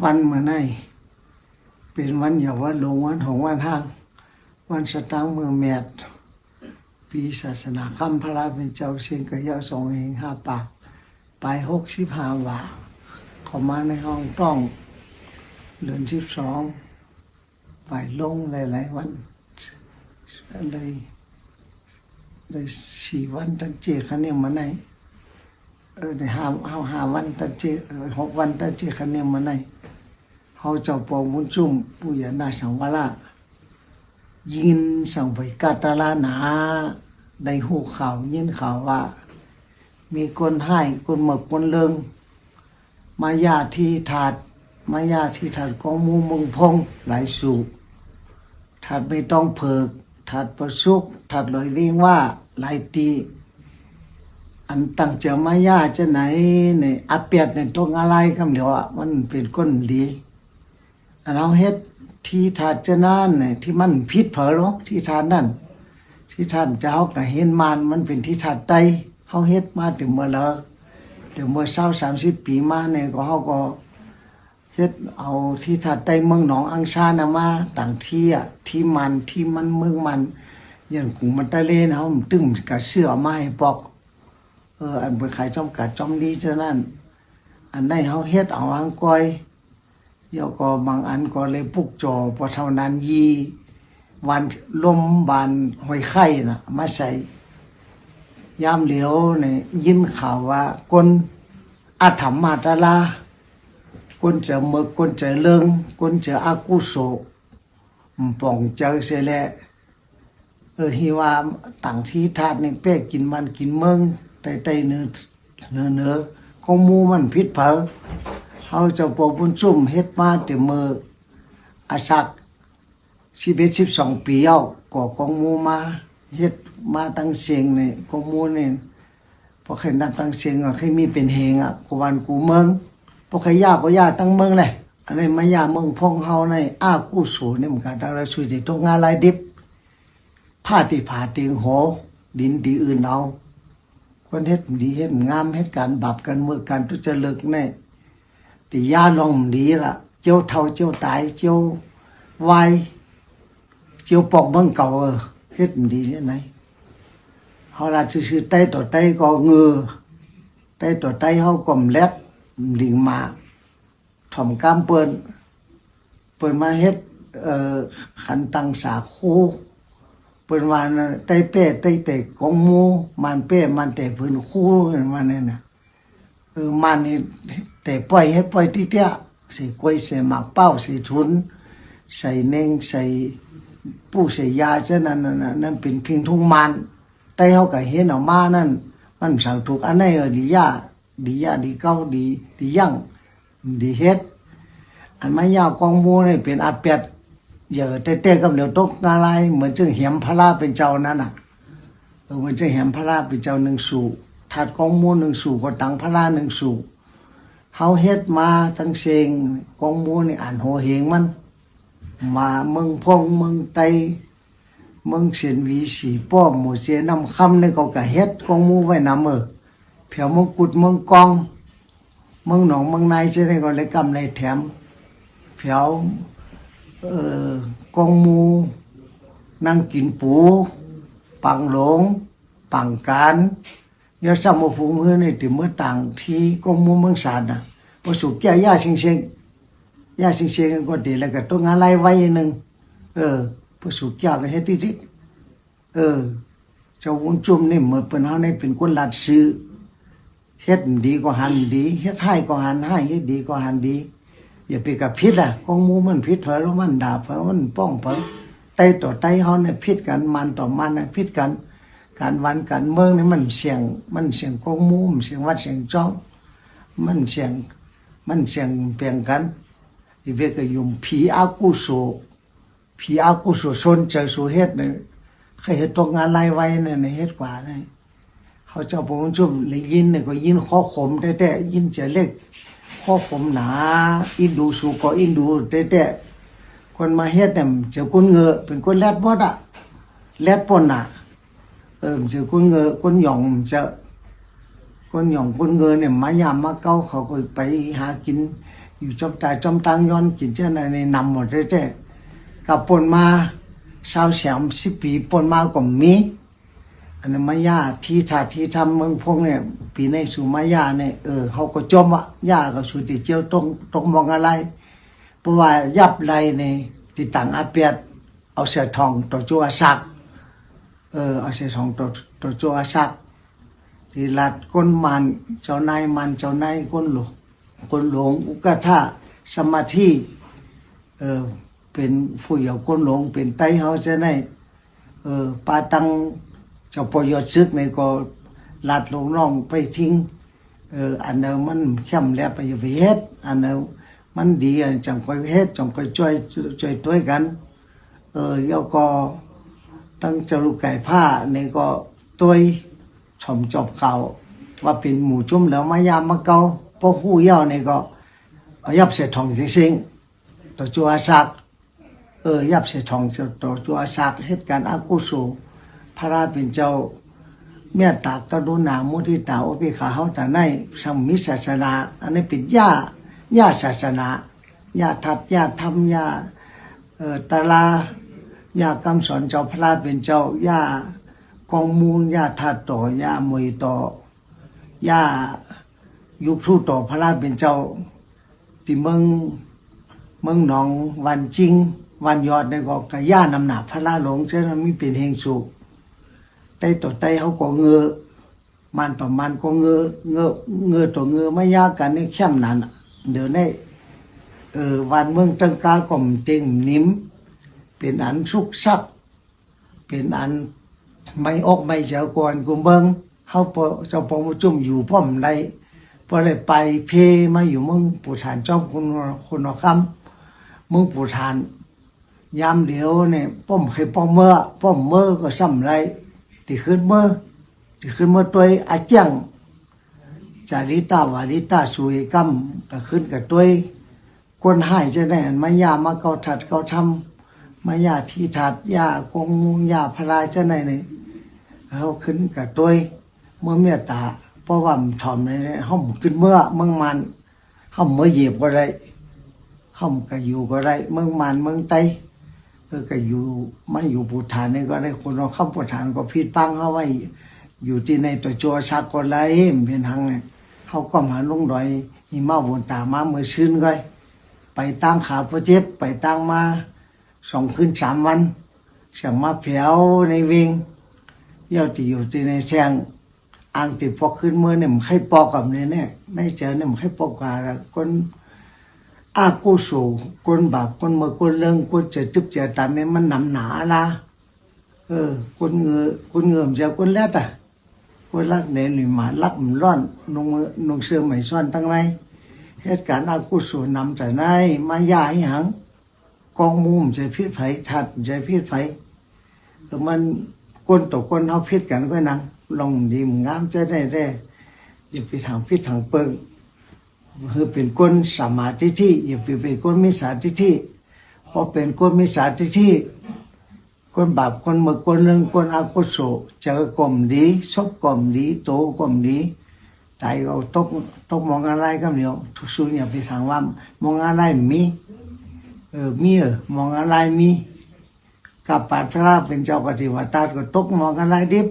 วันเมื่อไหนเป็นวันอย่าวันลงวันของวันห้าง วันสตางค์เมืองแมดปีศาสนาคำพระราเป็นเจ้าเสียงกระยาสองเองห้าปากไปหกสิบห้าว่าเข้ามาในห้องต้องเดือนสิบสองไปลงหลายๆวันเลยเลยสี่วันตั้งเจคันเนี่ยมาไหนเออได้ห้าเฮาห้าวันตัดเจหกวันตัดเจคันเนี่ยมาไหน เฮาเจ้าปองมุนจุ่มปุยนาสังวรายินสังไวกาตาลาหนาได้หูข่าวยินข่าวว่า มีคนให้คนหมกคนเลิงมายาที่ถาดมายาที่ถาดของมูมึงพงหลายสูถาดไม่ต้องเพิกถาดประสุกถาดลอยเวิ่งว่าหลายตีอันตั้งเจอมายาจะไหนเนี่ยอาเปียดเนี่ยตรงอะไรคำเดียวอะมันเป็นก้นดี อันเราเฮ็ดที่ถาดจะนั่นเนี่ยที่มันพิษเผลอเนาะที่ถาดนั่นที่ถาดจะเฮาก็เห็นมันมันเป็นที่ถาดไตเฮาเฮ็ดมาถึงเมื่อละถึงเมื่อเศร้าสามสิบปีมาเนี่ยก็เฮาก็เฮ็ดเอาที่ถาดไตเมืองหนองอังซานะมาต่างที่อะที่มันที่มันเมืองมันอย่างกรุงมันตะเลนเฮาตึ้มกับเสื้อมาให้ปอกเอออันเป็นขายจอมกัดจอมดีฉะนั้นอันได้เฮาเฮ็ดเอาอังก้อย เดี๋ยวก็บางอันก็เลยปุกจอพอเท่านั้นยีวันลมบานหอยไข่น่ะมาใส่ยามเหลียวเนี่ยยินข่าวว่าคนอาถรรมมาตาลาคนเจอเมือคนเจอเลิงคนเจออากุโสป่องเจอเสียแหละเออฮีว่าต่างที่ทาดในเป้กินมันกินเมืองไตไตเนื้อเนื้อเนื้อของมูมันพิษเผอ เขาเจะปอบุญจุ่มเฮ็ดมาแต่มืออาสักสิบเอ็ดสิบสองปีเอาก่อของมูมาเฮ็ดมาตั้งเสียงนี่ของมูนี่พอเคยนับตั้งเสียงอะเคยมีเป็นเฮงอะกูวันกูเมืองพอเคยยากก็ยากตั้งเมืองเลยอันนี้มายาเมืองพองเฮาในอ้ากู้สูนี่เหมันก็ได้แล้วช่วยที่ตรงงานลายดิบผ้าที่ผ่าเตียงหดินดีอื่นเอาคนเฮ็ดดีเฮ็ดงามเฮ็ดการบาปกันเมื่อการทุจริตแน่แต่ยาลงดีละเจียวเท่าเจียวตายเจียววยเจียวปอกเมืองเก่าเออฮ็ดดีใช่ไหนเขาละซื่อๆไต้ต่อไต้ก็เงือไต้ต่อไต้เขาก็มแลดลิงมาถ่อมกามเปิ้นเปิ้นมาเฮ็ดเอ่อขันตังสาคูเปิ้นว่าน่ะไต้เป้ไต้เตะของมูมันเป้มันเตะเพิ่นคู่มันนั่นน่ะเนี่ยให้ ปล่อยที่เตี้ยสิกล้วยใส่หมากเป้าใส่ชุนใส่เน่งใส่ปู้ใส่ยาเช่นนั้นนั่นนั่นเป็นเพิงทุ่งมันไต้เฮาก็เห็นออกมานั่น มันสั่งถูกอันไหนเออดียาดียาดีเก้าดีดียั่งดีเฮ็ดอันไม่ยาวกองมูนี่เป็นอาเป็ดอย่าเต้ๆกับเหลียวตกอะไรเหมือนจึงเหียมพระราเป็นเจ้านั่นน่ะเออเหมือนจึงเหียมพระราเป็นเจ้าหนึ่งสู่ ถัดกองมูลหนึ่งสู่ก็ตังพระราหนึ่งสู่เฮาเฮ็ดมาทั้งเชงกองมูลนี่อ่านโหเหงมัน มาเมืองพงเมืองไตเมืองเสียนวีสีป้อมหมู่เสียนำคำนี่ก็กเฮ็ดกองมูไว้นำเออเผียวมงกุฎเมืองกองเมืองหนองเมืองในใช่ไหมก็เลยกำเลยแถมเผียวเอ่อกองมูนั่งกินปู ปังหลง ปังการ ยอดสมฟูมือในติเมื่อต่างที่กองหมูเมืองสารนะพอสุกแก่ย่าสิงเชงย่าสิงเชงก็ดีแล้วก็ต้องอะไรไว้หนึ่งเออพอสุกแก่ก็เฮ็ดที่ที่เออเจ้าวุ้นจุ่มนี่เหมือนเป็นเฮาในเป็นคนหลัดซื้อเฮ็ดดีก็หันดีเฮ็ดให้ก็หันให้เฮ็ดดีก็หันดีอย่าไปกับพิษอะของหมูมันพิษเผลอแล้วมันด่าเผลอมันป้องเผลอไตต่อไตเขาเนี่ยพิษกันมันต่อมันเนี่ยพิษกัน การวันการเมืองนี่มันเสียง มันเสียงของมูมันเสียงวัดเสียงจ้อง มันเสียงมันเสียงเปลี่ยนกันอีเวก็ยุมผีอากุโสผีอากุโสสนเจอสุเฮ็ดเนี่ยเคยเฮ็ดตกงานไล่ไว้เนี่ยในเฮ็ดกว่าเนี่ยเขาเจ้าผมจุ่มเลยยินเนี่ยก็ยินข้อขมแต่แต่ยินเจอเล็กข้อผมหนา อินดูสูก็อินดูแต่แต่คนมาเฮ็ดเนี่ยเจอคนเงือเป็นคนแรดบดอะแรดปนอะ เออจอคนเงอคนหยองเจอคนหยองคนเงอเนี่ยมายามมาเก้าเขาก็ไปหากิน อยู่จอมตายจอมตังย้อนกินเจ้าในในนำหมดเลยแต่กับปนมาสาวแสมสิบปีปนมาก็มีอันนั้นมายาที่ถาที่ทำเมืองพงเนี่ยปีในสู่มายาเนี่ยเออเขาก็จมอะยาก็สุติเจียวตรงตรงมองอะไรเพราะว่ายับไรในติดต่างอาเปียดเอาเสือทองตัวจัวสักเออเอาเสือทองตัวจัวสัก ที่ลัดก้นมันเจ้านายมันเจ้านายก้นหลงก้นหลงอุกท่าสมาธิเออเป็นผู้เหยาก้นหลงเป็นไตเฮาจะได้เออปาตังเจ้าปยศซึกในก็ลัดลงน้องไปทิ้งเอออันเนมันเข้มแล้วไปอย่าไปเฮ็ดอันเนมันดีอันจังก็เฮ็ดจังก็ช่วยช่วยตัวกันเออแล้วก็ ตั้งจ้าลูกไก่ผ้านี่ก็ตัวชมจบเก่า ว่าเป็นหมูจุ่มแล้วมายามมาเก่าพวกหู้เย่านี่ก็ยับเสียทองจริงๆตัวจัวสักเออยับเสียทองตัวจัวสักเหตุการณ์อากุศลพระราเป็นเจ้าเมตตากรุณามุทิตาอุเบกขาเฮาแต่ในสมมิศาสนา อันนี้เป็นญาญาศาสนาญาทัดญาธรรมญาเออตาลา ญาคำสอนเจ้าพระราเป็นเจ้าญากองมูลญาทัดต่อญามวยต่อญายุคสู้ต่อพระราเป็นเจ้าที่เมืองเมืองหนองวันจริง วันยอดในก็กะย่านำหนาพระลาหลงเช่นมีเป็นเฮงสุขไต้ต่อไต้เขาก็เงือมันต่อมันก็เงือเงือเงือต่อเงือไม่ยากกันนี่เข้มนั้นอะเดี๋ยวนี้เออวันเมืองตังกาก็มเต็งนิ่ม เป็นอันสุกซักเป็นอันไม่ออกไม่เสียก่อนกุมเบิงเขาพอเจ้าพอมาจุ่มอยู่พ่อมได้พอเลยไปเพมาอยู่เมึงปู่ฐานจอมคุณคุณคำเมึงปู่ฐาน ยามเดียวเนี่ยป้อมเคยป้อมเมื่อป้อมเมื่อก็ซ้ำไรที่ขึ้นเมื่อที่ขึ้นเมื่อตัวอาเจียงจาริตาวาริตาสุยกัมก็ขึ้นกับตัวคนหายจะได้อันมายามาเกาถัดเกาทำ มายาที่ถัดยากงมุงยาพลายจะไหนเนี่ยเขาขึ้นกับตัวเมื่อเมียตาเพราะว่ามันถ่อมในนี้ห้องขึ้นเมื่อเมืองมันห้องเมื่อเหยียบก็ได้ห้องก็อยู่ก็ได้เมืองมันเมืองไตก็อยู่ไมาอยู่ปูฐานนี่ก็ได้คนเราเข้าปูฐานก็พิดปังเขาไว้อยู่ที่ในตัวจัวซักก็ไล่เป็นทางเนี่ยเขาก็มาลงดอยหิมาวนตามาเมื่อชื่นก็ไปตั้งขาประเจ็บไปตั้งมา สองคืนสามวันเสียงมาเผียวในเวงเยี่ยวที่อยู่ที่ในแซงอ่างติพอขึ้นเมื่อเนี่ยมันให้ปอกกับเนี่ยเนี่ยในเจอเนี่ยมันให้ปอกกับคนอากูสูคนบาปคนเมื่อคนเรื่องคนเจอจุบเจอตันเนี่ยมันหนำหนาละเออ คนเงือคนเงือมเจอคนแรกอะคนรักเนี่ยหรือหมารักมันร้อนนงมือนงเสื้อไหมซ่อนทั้งไรเหตุการณ์อากูสูนำแต่ในมายาให้หัง กองมุมใจพิษไผถัดใจพิษไผแต่มันคนต่อคนเขาพิษกันก็นังลองดีมงามจะได้ได้อย่าไปทางพิษทางเปิงคือเป็นคนสมาธิที่อย่าไปเป็นคนมิสาธิที่พอเป็นคนมิสาธิที่คนบาปคนเมื่อคนเรื่องคนอากุศลเจอกลมดีซบกลมดีโตกลมดีใจเราตกตกมองอะไรก็เดียวทุกส่วนอย่าไปทางว่ามองอะไรมี เออมีเออมองอะไรมีกับปัดพระเป็นเจ้ากติวัตาก็ตกมองอะไรดิบ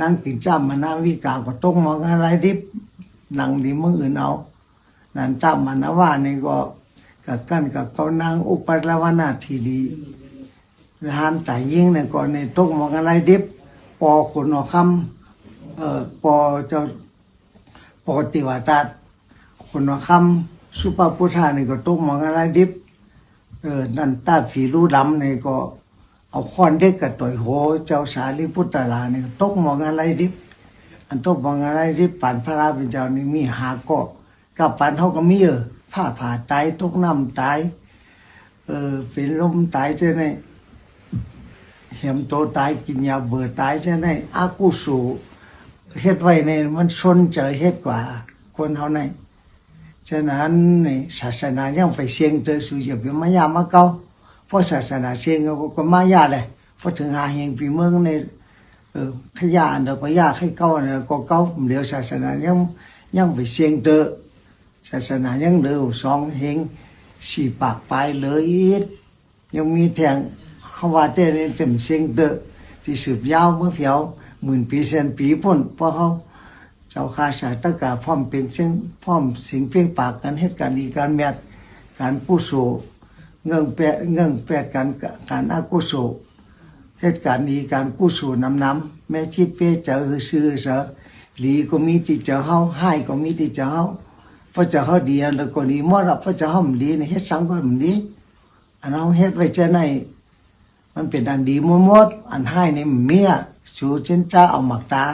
นางปิ่นจ้ามานาวิกาก็ตกมองอะไรดิบนางดีมืออื่นเอานั่นจ้ามานาว่านี่ก็กับกันกับเขานางอุปราวนาทีดีทานแต่ยิ่งเนี่ยก่อนในตกมองอะไรดิบปอขนอคำเอ่อปอเจ้าปกติวัตาขนอคำสุปาพุทธานี่ก็ตกมองอะไรดิบ เออ นั่นตาฝีรู้ดำนี่ก็ เอาค้อนเด็กกับต่อยโหเจ้าสารีพุทธลานี่ตกมองอะไรดิบอันตกมองอะไรดิบปันพระราเป็นเจ้านี่มีหากาะกับปันเขาก็มีเออผ้าผ่าตายตกน้ำตายเออเป็นลมตายเช่ไหนเห็มโตตายกินยาเบื่อตายเช่ไหนอากุสูเฮ็ดไว้ในมันชนเจอเฮ็ดกว่าคนเขาใน ฉะนั้นศาสนายังไปเสียงเจอสู่จะเป็นมายามาเก่าเพราะศาสนาเสียงก็ก็มายาเลยเพราะถึงหาเฮงปีเมืองในเออขยะเดอกก็ยาให้เก่าเนี่ยก็เก่าเดี๋ยวศาสนายังยังไปเสียงเจอศาสนายังเร็วสองเฮงสี่ปากปลายเลยอีกยังมีแทงเฮาวาแต่เนี่ยเต็มเสียงเดอที่สืบยาวเมื่อเฟียวหมื่นปีแสนปีพ้นเพราะเขา เจ้าข้าสายตะกาพร้อมเป็นเสียงพร้อมสิงเพียงปากกันเหตุการณ์ดีการแมดการกู้สูเงื่องแปะเงื่องแปดการการอากุโสเหตุการณ์นี้การกู้สูน้ำน้ำแม่ชิดเป้เจอซื้อเสอหลีก็มีที่เจอเฮาให้ก็มีที่เจอเฮาพระเจ้าเฮาดีแล้วก็นี้มอรับพระเจ้าเฮาดีในเฮ็ดสังก็มันดีอันเฮาเฮ็ดไว้เจ้าในมันเป็นอันดีมดมดอันให้นี่มันเมียสูเช่นจ้าเอาหมักตา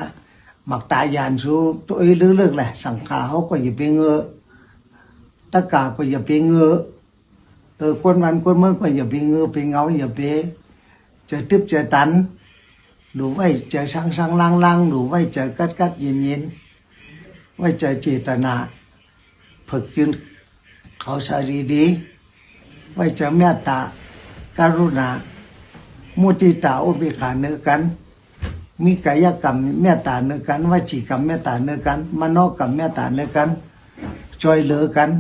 หมักตายานสู่ตัวเอ้ยเลือกๆแหละสังขาเฮาก็อย่าไปเงอตะกาก็อย่าไปเงอเออคนวันคนเมื่อก็อย่าไปเงอไปเงาอย่าไป chờ tiếp chờ tắn đủ vậy chờ sang sang lang lang đủ vậy chờ cắt cắt nhìn nhìn vậy chờ chỉ tà nạ phật chuyên khảo sở đi đi vậy chờ mẹ tạ karuna มุติตาอุเบกขาเนื้อกัน มีกายกรรมเมตตาเนื้อกันวจีกรรมเมตตาเนื้อกัน มโนกรรมเมตตาเนื้อกันช่วยเหลือกัน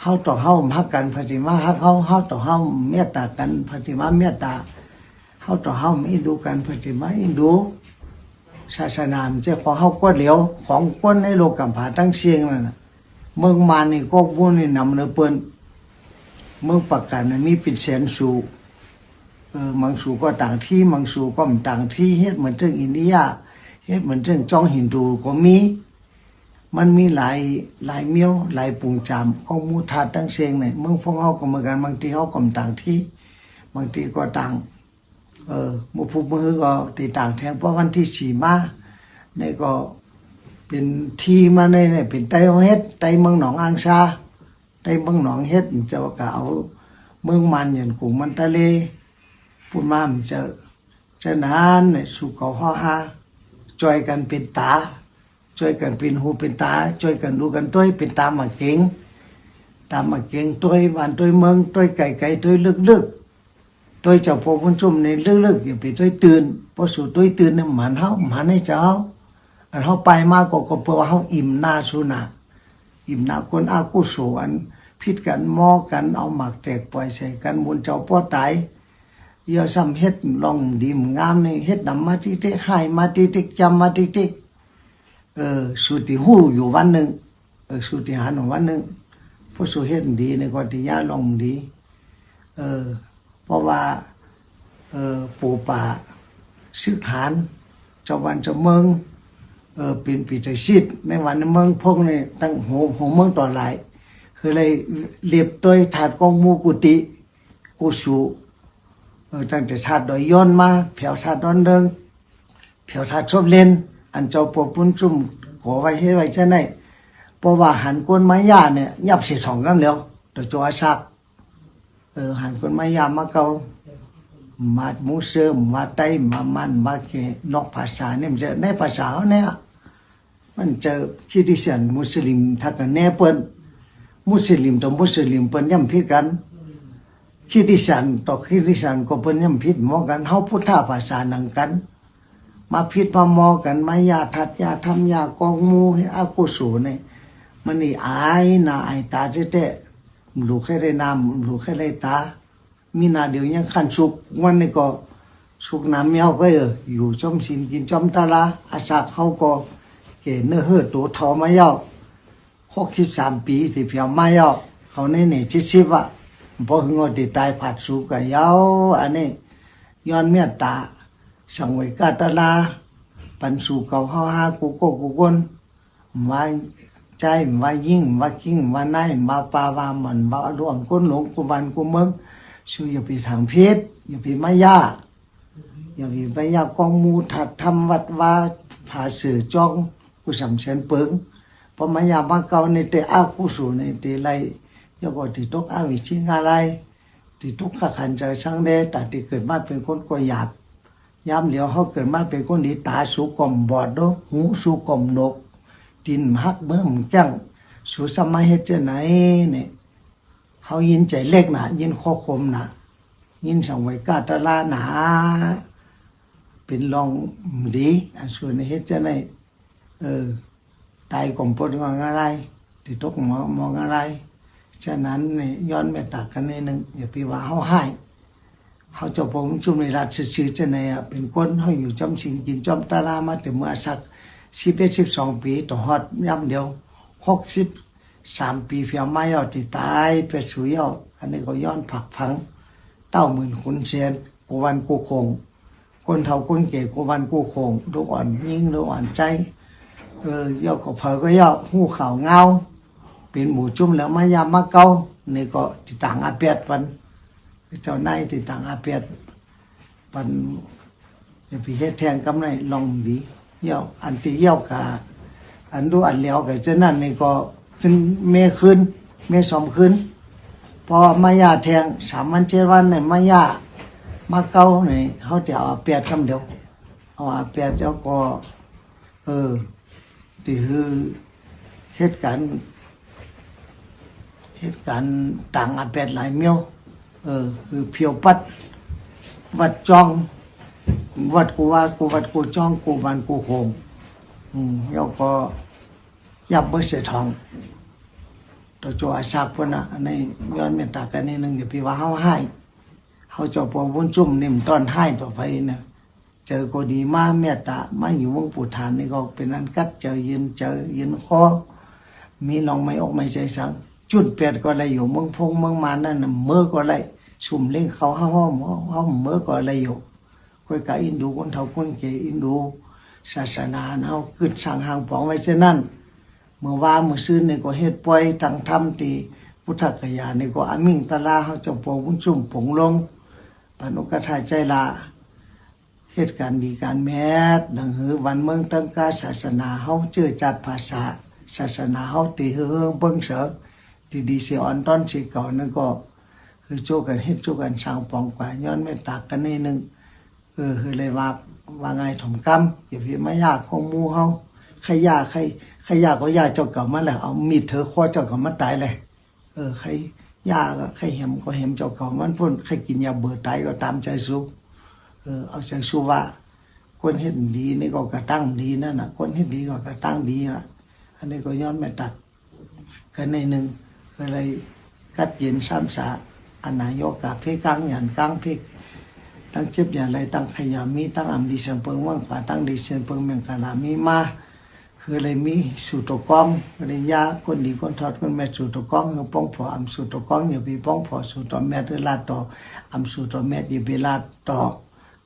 เฮาต่อเฮาฮักกันปฏิมาฮักเฮาเฮาต่อเฮาเมตตากันปฏิมาเมตตาเฮาต่อเฮาไม่ดูกันปฏิมาอินดูศาสนามันจะของเฮาก็เหลียวของคนในโลกกัมผาทั้งเสียงนั่นเมืองมานี่ก็บุญนี่นำเนื้อเปิ้นเมืองปักกันน่ะมีเป็นแสนสูเออมังสูก็ต่างที่มังสูก็มันต่างที่เฮ็ดเหมือนเจ้งอินเดียเฮ็ดเหมือนเจ้งจ้องฮินดูก็มี มันมีหลายหลายเมียวหลายปุ่งจามของหมูทัดทั้งเสียงเนี่ยเมืองพวกเฮาก็เหมือนกันบางทีเฮาก็ต่างที่บางทีก็ต่างเออมูผูกมือก็ตีต่างแทงเพราะวันที่สี่มาเนี่ยก็เป็นทีมาในเนี่ยเป็นไตเฮ็ดไตเมืองหนองอังซาไตเมืองหนองเฮ็ดจะว่าก็เอาเมืองมันอย่างกลุ่มมันทะเล พูดมามันจะจะนานเนี่ยสู่เขาห่อฮาจอยกันเป็นตาจอยกันเป็นหูเป็นตาจอยกันดูกันต้วยเป็นตาหมาเก่งตาหมาเก่งต้วยบ้านต้วยเมืองต้วยไก่ไก่ต้วยลึกลึกๆ tôi chào phố quân chung này lực lực thì bị tôi ตื่นพอสู่ tôi ตื่นเนี่ยมันเฮามันให้เจ้าอันเฮาไปมาก็ก็เพราะว่าเฮาอิ่มหน้าสุนะอิ่มหน้าคนอากุโสอันพิดกันมอกันเอาหมักแตกปล่อยใส่กันบุญเจ้าป้อตาย ยาซ้ำเฮ็ดลองดีมงามนี่เฮ็ดนำมาที่เตหายมาที่เตจำมาที่เตเออสุติหู้อยู่วันหนึ่งเออสุติหันวันหนึ่งพอสู่เฮ็ดดีในก็ที่ยาลองดีเออเพราะว่าเออปู่ป่าซื้อขานเจ้าวันเจ้าเมืองเออเป็นปีใจชิดในวันเมืองพวกนี้ตั้งโหโหเมืองต่อหลายคือเลยเรียบตัวถาดกองมูกุติกุสุ ตั้งแต่ถาดดอยย้อนมาแผวถาดดอนเดิงแผวถาดชอบเล่น อันเจ้าปวปุ้นจุ่มขอไว้ให้ไว้เช่นไหนเพราะว่าหันก้นไม้ยาเนี่ยยับเสียสองกันแล้วแตัวจัวซักเออหันคนไมายามมาเกามาดมูเสอมมาไตมามันมาเกนอกภาษาเนี่ยมันจะในภาษาเนี่ยมันจะคิดที่เสียนมุสลิมทักกันแน่เปิ้นมุสลิมต่อมุสลิมเปิ้นย่ำพิกัน คริดที่สียนต่อคริดที่เสียนก็เปิ้นย่ำพิดหมอกันเฮาพุทธาภาษานังกัน มาพิดมามอกันมายาทัดยาทำยากองมูให้อากุศลเนี่ยมันนี่อายหน้าอายตาเต้ๆลูกแค่ได้น้ำลูกแค่ได้ตา มีนาเดียวยังขันสุกวันนี้ก็สุกน้ำเมียวก็เอออยู่จอมสินกินจอมตาลาอาสาเขาก็เกเนื้อเฮือตัวทอมาเยาหกสิบสามปีที่เพียวมาเยาเขาในเนี่เจ็ดสิบอะ พอหงอติตายผัดสุกก็ยาวอันนี้ย้อนเมียตา สังเวยกาตาลา ปันสู่เก่าเฮาฮากูโกกูกนมาใจมายิ่งมากิ้งมาในมาปาวามันมาล่วงก้นหลงกูบันกูเมืองสู้อย่าไปทางเพชรอย่าไปมายาอย่าไปมายากองมูถัดทำวัดว่าผาเสือจ้องกูสำเสนเปิงพอมายามาเก่าในเตอากูสูในเตไล ยก็ติตกอาวิชิงอะไรติทุกขขันใจสังเดแต่ที่เกิดมาเป็นคนกหยาบยามเหลียวเขาเกิดมาเป็นคนดีตาสูกลมบอดด้อหูสูกลมนกดินหักเบิ่มจังสูสมัยเฮ็ดจังไหนเนี่ยเฮายินใจเล็กหนะยินข้อคมหนะยินสังไว้กาตะลาหนาเป็นรองดีอันส่วนเฮ็ดจังไหนเออตายกลมปนงอะไรติตกมองอะไร ฉะนั้นเนี่ยย้อนเมตตากันนิดนึงอย่าไปว่าเฮาให้เฮาจ้าผมจุมในราชชื่อจะในเป็นคนเฮาอยู่จำสิงกินจอมตาลามาแต่เมื่อสัก11 12ปีต่อฮอดย่ำเดียว63ปีเฟียวมาเอาที่ตายไปสู่ยออันนี้ก็ย้อนผักพัง เต้าหมื่นขุนเชียนกูวันกูคง คนเฒ่าคนแก่กูวันกูคงลูกอ่อนยิ่งลูกอ่อนใจเออย่อก็เพอก็ย่อหูเข่าเงา เป็นหมูจุ่มแล้วมายามมาเกานี่ก็ติดต่างอาเปียดปันเจ้านายติดต่างอาเปียดปันอย่าไปเฮ็ดแทงกำไรลองดีเย่าอันที่เย่ากะอันดูอันเลียวกะเจ้านั่นนี่ก็ขึ้นเมขึ้นเมสอมขึ้นพอมายาแทงสามวันเจ็ดวันเนี่ยมายามาเกาเนี่ยเขาจะเอาเปียดคำเดียวเอาอาเปียดเจ้าก็ เออที่คือเหตุการณ์ เหตุการณ์ต่างอาเปียดหลายเมียวเออคือเพียวปัด วัดจอง วัดกูว่ากูวัดกูจองกูวันกูโคงอืมแล้วก็ยับเบอร์เสทองตัวจอาชาพนะในย้อนเมตตากันนิดนึงอย่าพี่ว่าเฮาให้เฮาเจ้าปวงบุญจุ่มนิ่มตอนให้ต่อไปเนะเจอก็ดีมาเมตตามาอยู่วงปู่ฐานนี่ก็เป็นอันกัดเจอยืนเจอยืนคอมีน้องไม่ออกไม่ใจสัง จุดเปียดก็เลยอยู่เมืองพงเมืองมานั่นเมื่อก็เลยสุ่มเล่งเขาเฮาห้อมเฮาเมื่อก็เลยอยู่ค่อยกะอินดูคนเฒ่าคนแก่อินดูศาสนาเฮาขึ้นสั่งหางปองไว้เช่นนั้นเมื่อว่าเมื่อซื้อนี่ก็เฮ็ดป่วยตั้งธรรมตีพุทธกยานี่ก็อามิงตะลาเฮาจ้าปองบุญจุ่มผงลงปานุกทาใจละเหตุการณ์ดีการแม้ดังหือวันเมืองตั้งกาศาสนาเฮาเจอจัดภาษาศาสนาเฮาตีเฮืองเบิ่งเสือ ดีดีสิอ่อนต้อนสิเก่านั่นก็ คือโจกันเฮ็ดโจกันสร้างปองกว่าย้อนเมตตากันนิดนึงเออคือเลยว่าว่าไงถมกรรมอย่าพี่มายากของมูเฮาใครยากใครใครยากก็ยากเจ้าเก่ามาแหล้วเอามีดเธอข้อเจ้าเก่ามาตายเลยเออใครยากก็ใครเห็มก็เห็มเจ้าเก่ามันพ่นใครกินยาเบื่อตายก็ตามใจสู้เออเอาใจสู้ว่าคนเห็นดีนี่ก็กระตั้งดีนั่นน่ะคนเห็นดีก็กระตั้งดีนะอันนี้ก็ย้อนไม่ตัดกันในหนึ่ง ก็เลยกัดเย็นซ้ำสาอันนายกกาเพกังหยันกังเพกตั้งเจ็บอย่างไรตั้งขยามีตั้งอัมดีเซนเปิงว่างขวาตั้งดีเซนเปิงเมียงกาลามีมาคือเลยมีสูตรกองเลยยาคนดีคนทอดคนแม่สูตรกองเงป้องพออัมสูตรกองอย่าไปป้องพอสูตรแม่เดลาต่ออัมสูตรแม่อย่าไปลาต่อ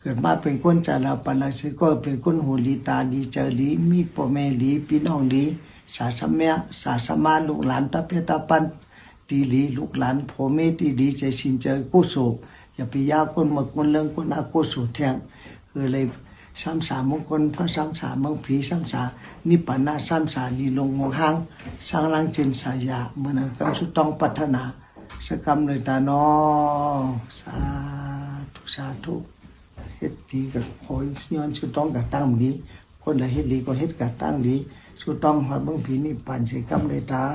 เกิดมาเป็นคนจ่าลาปาลาสิก็เป็นคนหูลีตาลีเจอลีมีพ่อแม่ลีพี่น้องลี สาสมัยสาสมาลูกหลานตาเพตาปันตีลีลูกหลานพ่อแม่ตีดีใจสินเจอกุศลอย่าไปยาคนหมดคนเรื่องคนอากุศลแทงคือเลยซ้ำสามมงคลพระซ้ำสามมังผีซ้ำสานิพพานาซ้ำสาลีลงงหังสร้างลังเจนสายาเมื่อนั้นกำสุดต้องพัฒนาสกรรมเลยตานอสาธุสาธุเฮ็ดดีกับคอยย้อนสุดต้องกับตั้งดีคนละเฮ็ดดีก็เฮ็ดกับตั้งดี สุดต้องหอดเบิ่งผีนี่ปั่นใส่กรรมเลยตา